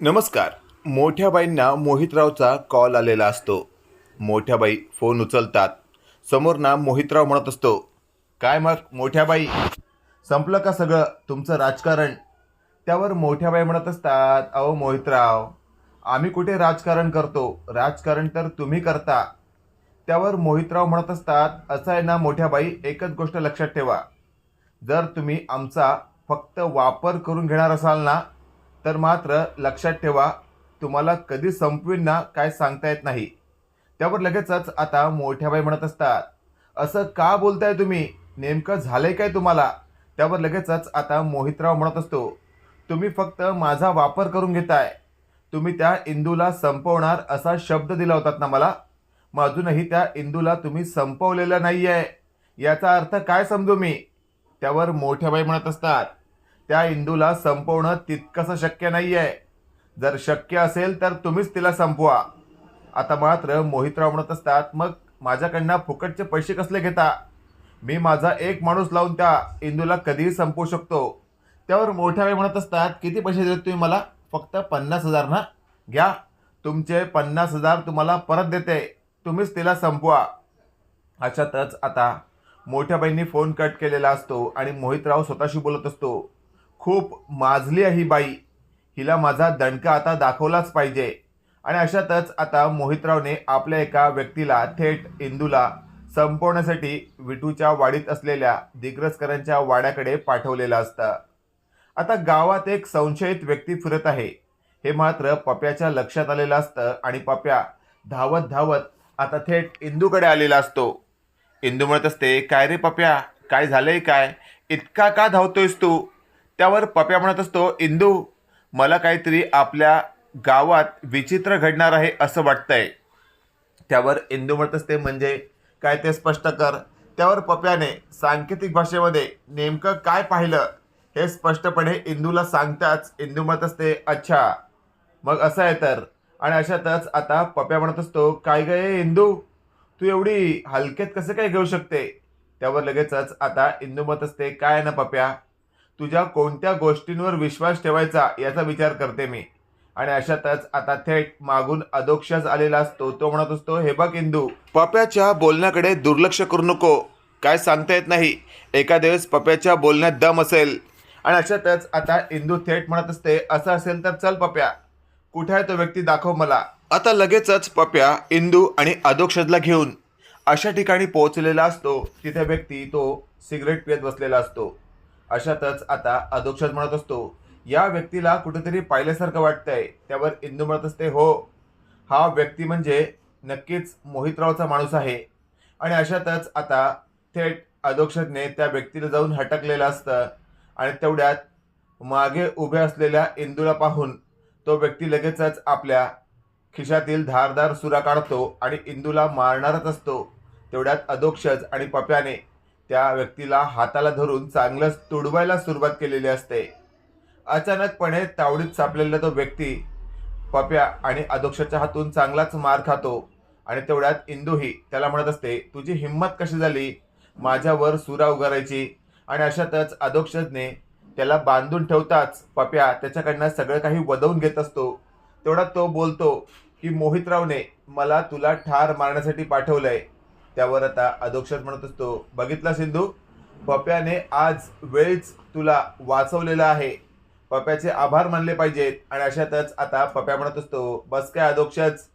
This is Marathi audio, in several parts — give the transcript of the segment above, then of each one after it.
नमस्कार. मोठ्या बाईंना मोहितरावचा कॉल आलेला असतो. मोठ्या बाई फोन उचलतात. समोर ना मोहितराव म्हणत असतो काय मग मोठ्या बाई? संपलं का सगळं? तुमचं राजकारण? त्यावर मोठ्या बाई म्हणत असतात अहो मोहितराव आम्ही कुठे राजकारण करतो? राजकारण तर तुम्ही करता. त्यावर मोहितराव म्हणत असतात असं आहे ना मोठ्या बाई एकच गोष्ट लक्षात ठेवा. जर तुम्ही आमचा फक्त वापर करून घेणार असाल ना तर मात्र लक्षात ठेवा तुम्हाला कधी संपवीन ना काय सांगता येत नाही. त्यावर लगेचच आता मोठ्याबाई म्हणत असतात असं का बोलताय तुम्ही? नेमकं झालंय काय तुम्हाला? त्यावर लगेचच आता मोहितराव म्हणत असतो तुम्ही फक्त माझा वापर करून घेताय. तुम्ही त्या इंदूला संपवणार असा शब्द दिला होतात ना मला. मग अजूनही त्या इंदूला तुम्ही संपवलेलं नाही आहे याचा अर्थ काय समजू मी? त्यावर मोठ्याबाई म्हणत असतात त्या इंदूला संपवणं तितकंसं शक्य नाही आहे जर शक्य असेल तर तुम्हीच तिला संपवा. आता मात्र मोहितराव म्हणत असतात मग माझ्याकडनं फुकटचे पैसे कसले घेता? मी माझा एक माणूस लावून त्या इंदूला कधीही संपवू शकतो. त्यावर मोठ्या वेळ म्हणत असतात किती पैसे देत तुम्ही मला? फक्त पन्नास हजार ना? घ्या. तुमचे पन्नास हजार तुम्हाला परत देते. तुम्हीच तिला संपवा. अशातच आता मोठ्या बहिणी फोन कट केलेला असतो आणि मोहितराव स्वतःशी बोलत असतो. खूप माजली आहे ही बाई. हिला माझा दणका आता दाखवलाच पाहिजे. आणि अशातच आता मोहितरावने आपल्या एका व्यक्तीला थेट इंदूला संपवण्यासाठी विटूच्या वाडीत असलेल्या दिग्रसकरांच्या वाड्याकडे पाठवलेलं असतं. आता गावात एक संशयित व्यक्ती फिरत आहे. हे मात्र पप्याच्या लक्षात आलेलं असतं आणि पप्या धावत धावत आता थेट इंदूकडे आलेला असतो. इंदू म्हणत असते काय रे पप्या? काय झालंय काय? इतका का धावतोयस तू? त्यावर पप्या म्हणत असतो इंदू मला काहीतरी आपल्या गावात विचित्र घडणार आहे असं वाटतंय. त्यावर इंदू म्हणत असते म्हणजे काय ते स्पष्ट कर. त्यावर पप्याने सांकेतिक भाषेमध्ये नेमकं काय पाहिलं हे स्पष्टपणे इंदूला सांगताच इंदू म्हणत असते अच्छा मग असं आहे तर. आणि अशातच आता पप्या म्हणत असतो काय गय हे इंदू तू एवढी हलकेत कसं काय घेऊ शकते? त्यावर लगेचच आता इंदू म्हणत असते काय ना पप्या तुझ्या कोणत्या गोष्टींवर विश्वास ठेवायचा याचा विचार करते मी. आणि अशातच आता थेट मागून अधोक्षच आलेला असतो तो म्हणत असतो हे बघ इंदू पप्याच्या बोलण्याकडे दुर्लक्ष करू नको. काय सांगता येत नाही. एका दिवस पप्याच्या बोलण्यात दम असेल. आणि अशातच आता इंदू थेट म्हणत असते असं असेल तर चल पप्या. कुठे आहे तो व्यक्ती दाखव मला. आता लगेचच पप्या इंदू आणि अधोक्षजला घेऊन अशा ठिकाणी पोहोचलेला असतो तिथे व्यक्ती तो सिगरेट पियत बसलेला असतो. अशातच आता अधोक्षज म्हणत असतो या व्यक्तीला कुठेतरी पाहिल्यासारखं वाटतंय त्यावर इंदू म्हणत असते हो हा व्यक्ती म्हणजे नक्कीच मोहितरावचा माणूस आहे. आणि अशातच आता थेट अधोक्षजने त्या व्यक्तीला जाऊन हटकलेलं असतं आणि तेवढ्यात मागे उभ्या असलेल्या इंदूला पाहून तो व्यक्ती लगेचच आपल्या खिशातील धारदार सुरा काढतो आणि इंदूला मारणारच असतो. तेवढ्यात अधोक्षज आणि पप्याने त्या व्यक्तीला हाताला धरून चांगलंच तुडवायला सुरुवात केलेली असते. अचानकपणे तावडीत सापलेला तो व्यक्ती पप्या आणि अधोक्षच्या हातून चांगलाच मार खातो आणि तेवढ्यात इंदूही त्याला म्हणत असते तुझी हिंमत कशी झाली? माझ्यावर सुरा उगारायची. आणि अशातच अधोक्षजने त्याला बांधून ठेवताच पप्या त्याच्याकडनं सगळं काही वदवून घेत असतो. तेवढा तो बोलतो की मोहितरावने मला तुला ठार मारण्यासाठी पाठवलंय. त्यावर आता अधोक्षर म्हणत असतो. बघितला सिंधू? पप्याने आज वेळीच तुला वाचवलेला आहे. पप्याचे आभार मानले पाहिजेत आणि अशातच आता पप्या म्हणत असतो बस काय अधोक्षच?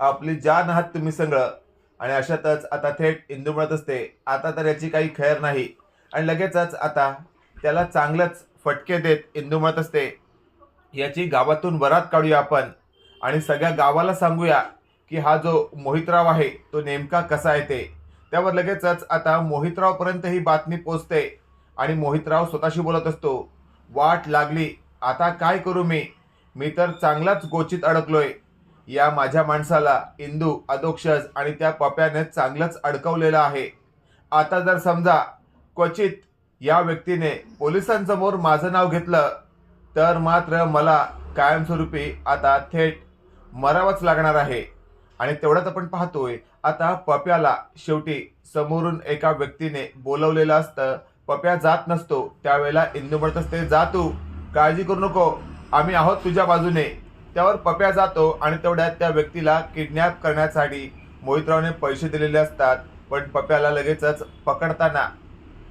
आपली जान आहात तुम्ही सगळं. आणि अशातच आता थेट इंदू म्हणत असते आता तर याची काही खैर नाही. आणि लगेचच आता त्याला चांगलंच फटके देत इंदू म्हणत असते याची गावातून वरात काढूया आपण आणि सगळ्या गावाला सांगूया की हा जो मोहितराव आहे तो नेमका कसा येते त्यावर लगेचच आता मोहितरावपर्यंत ही बातमी पोचते आणि मोहितराव स्वतःशी बोलत असतो वाट लागली आता काय करू मी? मी तर चांगलाच गोचित अडकलोय. या माझ्या माणसाला इंदू अदोक्षज आणि त्या पप्याने चांगलंच अडकवलेलं आहे. आता जर समजा क्वचित या व्यक्तीने पोलिसांसमोर माझं नाव घेतलं तर मात्र मला कायमस्वरूपी आता थेट मरावंच लागणार आहे. आणि तेवढ्यात आपण पाहतोय आता पप्याला शेवटी समोरून एका व्यक्तीने बोलवलेलं असतं पप्या जात नसतो त्यावेळेला इंदू म्हणत असते जा तू काळजी करू नको आम्ही आहोत तुझ्या बाजूने. त्यावर पप्या जातो आणि तेवढ्यात त्या व्यक्तीला किडनॅप करण्यासाठी मोहितरावने पैसे दिलेले असतात पण पप्याला लगेचच पकडताना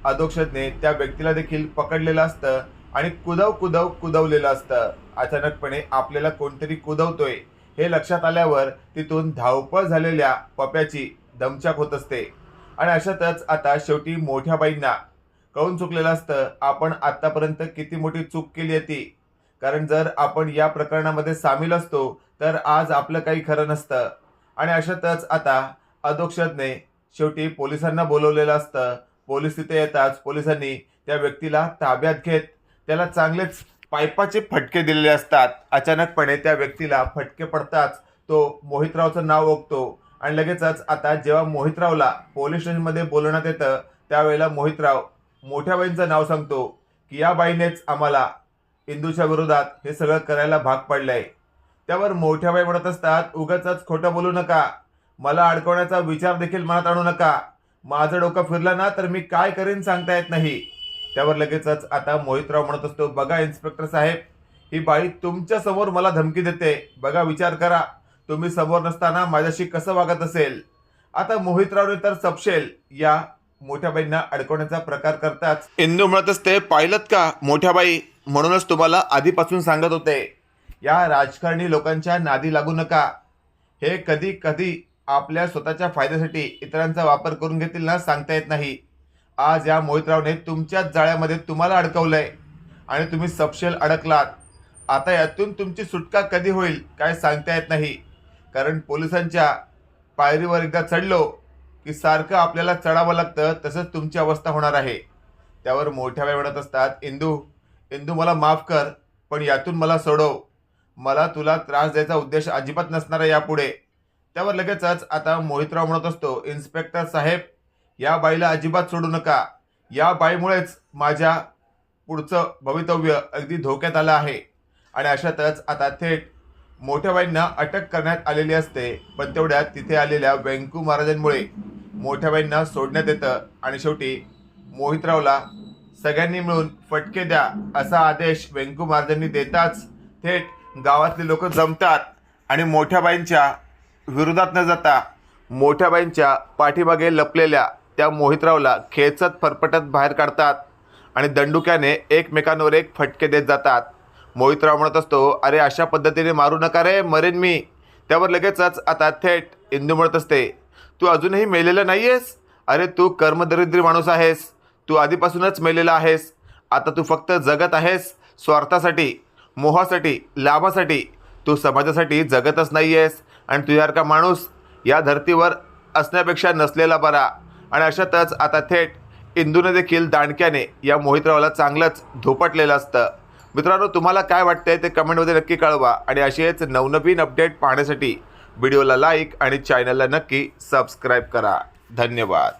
अधोक्षतने त्या व्यक्तीला देखील पकडलेलं असतं आणि कुदव कुदव कुदवलेलं असतं. अचानकपणे आपल्याला कोणतरी कुदवतोय. हे लक्षात आल्यावर तिथून धावपळ झालेल्या पप्याची दमछाक होत असते. आणि अशातच आता शेवटी मोठ्या बाईंना कळून चुकलेलं असतं आपण आत्तापर्यंत किती मोठी चूक केली होती कारण जर आपण या प्रकरणामध्ये सामील असतो तर आज आपलं काही खरं नसतं. आणि अशातच आता अधोक्षजने शेवटी पोलिसांना बोलवलेलं असतं. पोलीस तिथे येताच पोलिसांनी त्या व्यक्तीला ताब्यात घेत त्याला चांगलेच पायपाचे फटके दिलेले असतात. अचानकपणे त्या व्यक्तीला फटके पडताच तो मोहितरावचं नाव ओळखतो आणि लगेचच आता जेव्हा मोहितरावला पोलीस स्टेशनमध्ये बोलवण्यात येतं त्यावेळेला मोहितराव मोठ्या बाईंचं नाव सांगतो की या बाईनेच आम्हाला इंदूच्या विरोधात हे सगळं करायला भाग पडलंय. त्यावर मोठ्या बाई म्हणत असतात उगाच खोटं बोलू नका. मला अडकवण्याचा विचार देखील मनात आणू नका. माझं डोकं फिरलं ना तर मी काय करीन सांगता येत नाही. त्यावर लगेचच आता मोहितराव म्हणत असतो बघा इन्स्पेक्टर साहेब ही बाई तुमच्यासमोर मला धमकी देते. बघा विचार करा. तुम्ही समोर नसताना माझ्याशी कसं वागत असेल? आता मोहितरावने तर सपशेल या मोठ्या बाईंना अडकवण्याचा प्रकार करताच. इंदू म्हणत असते पाहिलं का मोठ्या बाई? म्हणूनच तुम्हाला आधीपासून सांगत होते. या राजकारणी लोकांच्या नादी लागू नका. हे कधी कधी आपल्या स्वतःच्या फायद्यासाठी इतरांचा वापर करून घेतील ना सांगता येत नाही. आज या मोहितरावने तुमच्याच जाळ्यामध्ये तुम्हाला अडकवलंय. आणि तुम्ही सपशेल अडकलात. आता यातून तुमची सुटका कधी होईल काय सांगता येत नाही. कारण पोलिसांच्या पायरीवर एकदा चढलो की सारखं आपल्याला चढावं लागतं तसंच तुमची अवस्था होणार आहे. त्यावर मोठ्या वेळ म्हणत असतात. इंदू इंदू मला माफ कर पण यातून मला सोडव. मला तुला त्रास द्यायचा उद्देश अजिबात नसणार आहे यापुढे. त्यावर लगेचच आता मोहितराव म्हणत असतो इन्स्पेक्टर साहेब या बाईला अजिबात सोडू नका. या बाईमुळेच माझ्या पुढचं भवितव्य अगदी धोक्यात आलं आहे. आणि अशातच आता थेट मोठ्या बाईंना अटक करण्यात आलेली असते. पण तेवढ्यात तिथे आलेल्या व्यंकू महाराजांमुळे मोठ्या बाईंना सोडण्यात येतं. आणि शेवटी मोहितरावला सगळ्यांनी मिळून फटके द्या असा आदेश व्यंकू महाराजांनी देताच थेट गावातले लोक जमतात. आणि मोठ्या बाईंच्या विरोधात न जाता मोठ्या बाईंच्या पाठीमागे लपलेल्या त्या मोहितरावला खेचत फरफटत बाहेर काढतात आणि दंडुक्याने एकमेकांवर एक फटके देत जातात. मोहितराव म्हणत असतो अरे अशा पद्धतीने मारू नका रे मरेन मी. त्यावर लगेचच आता थेट इंदू म्हणत असते तू अजूनही मेलेलं नाही आहेस अरे तू कर्मदरिद्री माणूस आहेस. तू आधीपासूनच मेलेला आहेस. आता तू फक्त जगत आहेस स्वार्थासाठी मोहासाठी लाभासाठी. तू समाजासाठी जगतच नाही आहेस आणि तुझ्यासारखा माणूस या धर्तीवर असण्यापेक्षा नसलेला बरा. आणि अशातच आता थेट इंदूने देखील दांडक्याने या मोहितरावला चांगलंच धोपटलेलं असतं. मित्रांनो तुम्हाला काय वाटतंय ते कमेंटमध्ये नक्की कळवा आणि असेच नवनवीन अपडेट पाहण्यासाठी व्हिडिओला लाईक आणि चॅनलला नक्की सबस्क्राईब करा. धन्यवाद.